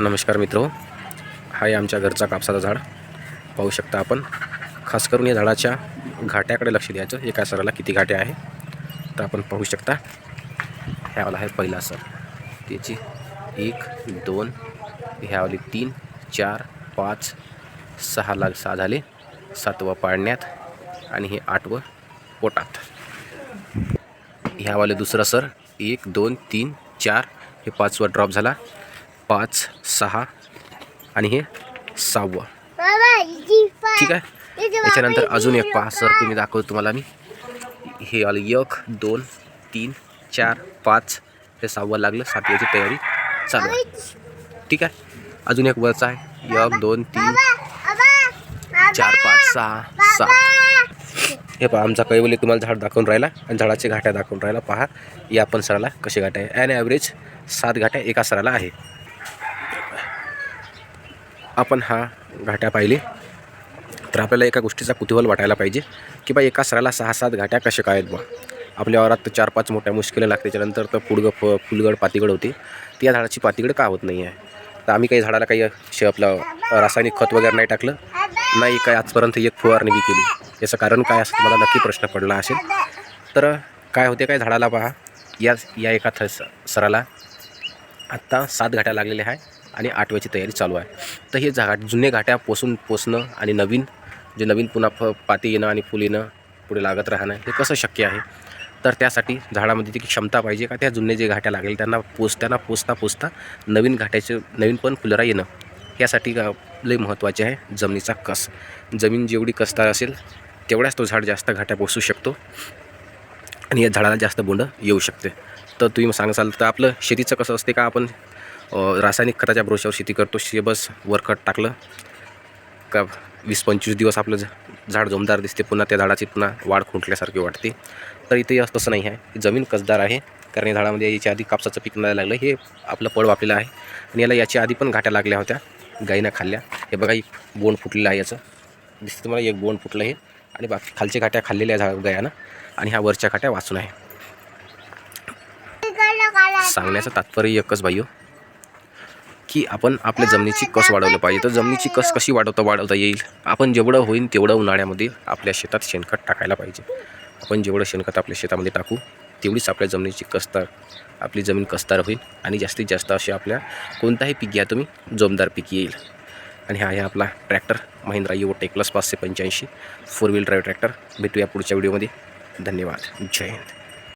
नमस्कार मित्र. हा आहे आमच्या घरचा कापसाचा झाड. पाहू शकता आपण. खास करून या झाडाच्या घाट्याकडे लक्ष द्यायचं. एका सराला किती घाटे आहे. तर आपण पाहू शकता. ह्यावाला आहे पहिला सर. त्याची एक दोन ह्यावाली तीन चार पाच सहा लाग सहा झाले. सातवं पाळण्यात आणि हे आठवं पोटात. ह्यावाले दुसरं सर. एक दोन तीन चार. हे पाचवं ड्रॉप झाला. पाच सहा आणि हे सहावं. ठीक आहे? याच्यानंतर अजून एक पहा. सर तुम्ही दाखवतो तुम्हाला मी. हे आलं एक दोन तीन चार पाच. हे सहावं लागलं. सातव्याची तयारी चालू आहे. ठीक आहे? अजून एक वरचा आहे. एक दोन तीन चार पाच सहा सात. हे पहा आमचा कैवली तुम्हाला झाड दाखवून राहिला. आणि झाडाचे घाट्या दाखवून राहिला. पहा या पण सराला कसे घाट्या आहे. ॲन ॲव्हरेज सात घाट्या एका सराला आहे. आपण हा घाट्या पाहिले. तर आपल्याला एका गोष्टीचा कुतूहल वाटायला पाहिजे की बा एका सराला सहा सात घाट्या कशा काय आहेत बा? आपल्या वावरात तर चार पाच मोठ्या मुश्किलं लागते. त्याच्यानंतर तर पुडगं फ फुलगड पातीगड होते. ती या झाडाची पातीगड का होत नाही आहे तर आम्ही काही झाडाला काही शे आपलं रासायनिक खत वगैरे नाही टाकलं. नाही काय आजपर्यंत एक फवारणी बी केली. याचं कारण काय असं तुम्हाला नक्की प्रश्न पडला असेल. तर काय होते काय झाडाला पहा. या या एका थ सराला आत्ता सात घाट्या लागलेल्या आहे आणि आठव्याची तयारी चालू आहे. तर हे झाड जुने घाट्या पोसून पोसणं आणि नवीन जे नवीन पुन्हा फ पाती येणं आणि फुल येणं पुढे लागत राहणं हे कसं शक्य आहे? तर त्यासाठी झाडामध्ये ती क्षमता पाहिजे का? त्या जुने जे घाट्या लागेल त्यांना पोसताना पोसता पोसता नवीन घाट्याचे नवीन पण फुलरा येणं यासाठी का लय महत्त्वाचे आहे जमिनीचा कस. जमीन जेवढी कसदार असेल तेवढ्याच तो झाड जास्त घाट्या पोसू शकतो आणि या झाडाला जास्त बोंड येऊ शकते. तर तुम्ही सांगाल तर आपलं शेतीचं कसं असते का? आपण रासायनिक खताच्या भरोशावर शेती करतो. शे बस वरखट टाकलं. का वीस पंचवीस दिवस आपलं झाड जोमदार दिसते. पुन्हा त्या झाडाची पुन्हा वाढ खुंटल्यासारखी वाटते. तर इथे असं तसं नाही आहे. जमीन कसदार आहे. कारण या झाडामध्ये याच्या आधी कापसाचं पीक नाही लागलं. हे आपलं पड वापलेलं आहे. आणि याला याच्या आधी पण घाट्या लागल्या होत्या. गाईनं खाल्ल्या. हे बघा एक बोंड फुटलेलं आहे याचं. दिसतं तुम्हाला एक बोंड फुटलं हे. आणि बाकी खालच्या घाट्या खाल्लेल्या झाड गायानं. आणि ह्या वरच्या घाट्या वाचून आहे. सांगण्याचं तात्पर्य एकच बाई हो, की आपण आपल्या जमिनीची कस वाढवलं पाहिजे? तर जमिनीची कस कशी वाढवता वाढवता येईल? आपण जेवढं होईल तेवढं उन्हाळ्यामध्ये आपल्या शेतात शेणखत टाकायला पाहिजे. आपण जेवढं शेणखत आपल्या शेतामध्ये टाकू तेवढीच आपल्या जमिनीची कसतार आपली जमीन कसतार होईल आणि जास्तीत जास्त असे आपल्या कोणताही पीक घ्या तुम्ही जोमदार पीक येईल. आणि हा आहे आपला tractor Mahindra Yuvo tech plus पाचशे पंच्याऐंशी फोर व्हील ड्राईव्ह ट्रॅक्टर. भेटूया पुढच्या व्हिडिओमध्ये. धन्यवाद. जय हिंद.